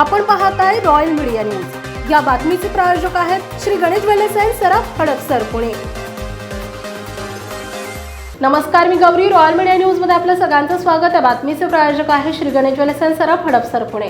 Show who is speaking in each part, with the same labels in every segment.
Speaker 1: आपण पाहत आहे रॉयल मीडिया न्यूज या बातमीचे प्रायोजक आहेत श्री गणेश वेलेसाई अँड सराफ हडपसर पुणे. नमस्कार मी गौरी. रॉयल मीडिया न्यूजमध्ये आपलं सगळ्यांचं स्वागत. आहे बातमीचे प्रायोजक आहे श्री गणेश वेलेसाई सराफ सराफ हडपसर पुणे.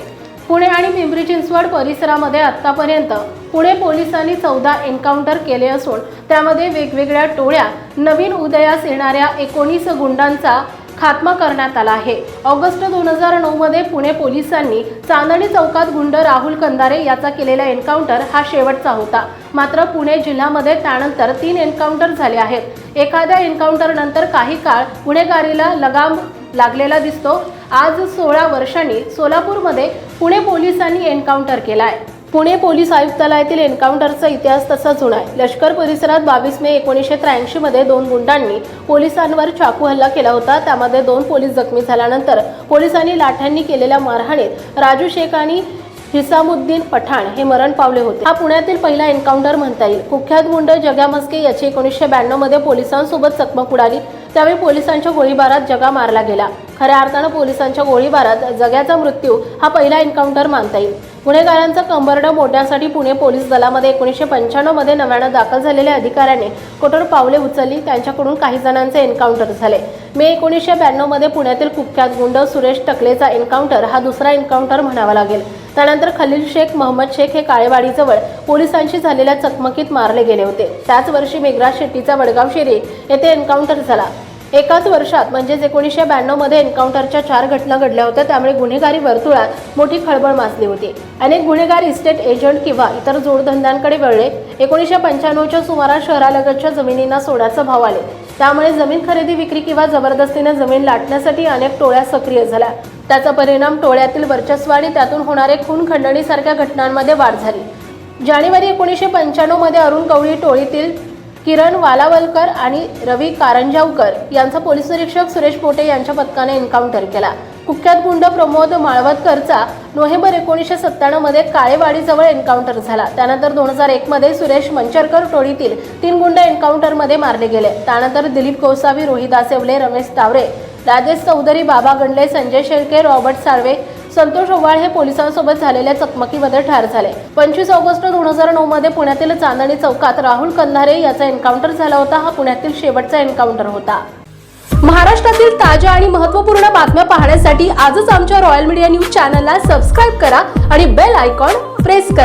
Speaker 1: पुणे आणि पिंपरी चिंचवड परिसरामध्ये आतापर्यंत पुणे पोलिसांनी चौदा एन्काउंटर केले असून त्यामध्ये वेगवेगळ्या टोळ्या नवीन उदयास येणाऱ्या एकोणीस गुंडांचा खात्मा करण्यात आला आहे. ऑगस्ट दोन हजार नऊमध्ये पुणे पोलिसांनी चांदणी चौकात गुंड राहुल कंदारे याचा केलेला एन्काउंटर हा शेवटचा होता. मात्र पुणे जिल्ह्यामध्ये त्यानंतर तीन एन्काउंटर झाले आहेत. एखाद्या एन्काउंटरनंतर काही काळ गुन्हेगारीला लगाम लागलेला दिसतो. आज सोळा वर्षांनी सोलापूरमध्ये पुणे पोलिसांनी एन्काउंटर केलाय. पुणे पोलीस आयुक्तालयातील एन्काउंटरचा इतिहास तसा जुना आहे. लष्कर परिसरात बावीस मे एकोणीसशे त्र्याऐंशी मध्ये दोन गुंडांनी पोलिसांवर चाकू हल्ला केला होता. त्यामध्ये दोन पोलीस जखमी झाल्यानंतर पोलिसांनी लाठ्यांनी केलेल्या मारहाणीत राजू शेख आणि हिसामुद्दीन पठाण हे मरण पावले होते. हा पुण्यातील पहिला एन्काउंटर म्हणता येईल. कुख्यात गुंड जगा मस्के याची एकोणीसशे ब्याण्णवमध्ये पोलिसांसोबत चकमक उडाली. त्यावेळी पोलिसांच्या गोळीबारात जगा मारला गेला. खऱ्या अर्थानं पोलिसांच्या गोळीबारात जग्याचा मृत्यू हा पहिला एन्काउंटर मानता येईल. गुन्हेगारांचा कंबरडं मोडण्यासाठी पुणे पोलीस दलामध्ये एकोणीसशे पंच्याण्णवमध्ये नव्यानं दाखल झालेल्या अधिकाऱ्याने कठोर पावले उचलली. त्यांच्याकडून काही जणांचे एन्काउंटर झाले. मे एकोणीसशे ब्याण्णवमध्ये पुण्यातील कुख्यात गुंड सुरेश टकलेचा एन्काउंटर हा दुसरा एन्काउंटर म्हणावा लागेल. त्यानंतर खलील शेख महम्मद शेख हे काळेवाडीजवळ पोलिसांशी झालेल्या चकमकीत मारले गेले होते. त्याच वर्षी मेघराज शेट्टीचा वडगाव शेरी येथे एन्काउंटर झाला. एकाच वर्षात म्हणजेच एकोणीसशे ब्याण्णवमध्ये एन्काउंटरच्या चार घटना घडल्या होत्या त्यामुळे गुन्हेगारी वर्तुळात मोठी खळबळ माजली होती. अनेक गुन्हेगार इस्टेट एजंट किंवा इतर जोडधंद्यांकडे वळले. एकोणीसशे पंच्याण्णवच्या सुमारास शहरालगतच्या जमिनींना सोन्याचा भाव आले. त्यामुळे जमीन खरेदी विक्री किंवा जबरदस्तीने जमीन लाटण्यासाठी अनेक टोळ्या सक्रिय झाल्या. त्याचा परिणाम टोळ्यातील वर्चस्व आणि त्यातून होणारे खून खंडणीसारख्या घटनांमध्ये वाढ झाली. जानेवारी एकोणीसशे पंच्याण्णवमध्ये अरुण कवळी टोळीतील किरण वालावलकर आणि रवी कारंजावकर यांचा पोलीस निरीक्षक सुरेश पोटे यांच्या पथकाने एन्काउंटर केला. कुख्यात गुंड प्रमोद माळवतकरचा नोव्हेंबर एकोणीसशे सत्त्याण्णवमध्ये काळेवाडीजवळ एन्काउंटर झाला. त्यानंतर दोन हजार एकमध्ये सुरेश मंचरकर टोळीतील तीन गुंड एन्काउंटरमध्ये मारले गेले. त्यानंतर दिलीप गोसावी रोहिदास येवले रमेश तावरे राजेश चौधरी बाबा गंडले संजय शेळके रॉबर्ट साळवे संतोष ओवाळ हे पोलिसांसोबत झालेल्या चकमकीमध्ये ठार झाले. पंचवीस ऑगस्ट दोन हजार नऊ मध्ये पुण्यातील चांदणी चौकात राहुल कंधारे याचा एन्काउंटर झाला होता. हा पुण्यातील शेवटचा एन्काउंटर होता. महाराष्ट्रातील ताज्या आणि महत्त्वपूर्ण बातम्या पाहण्यासाठी आजच आमच्या रॉयल मीडिया न्यूज चॅनलला सबस्क्राईब करा आणि बेल आयकॉन प्रेस करा.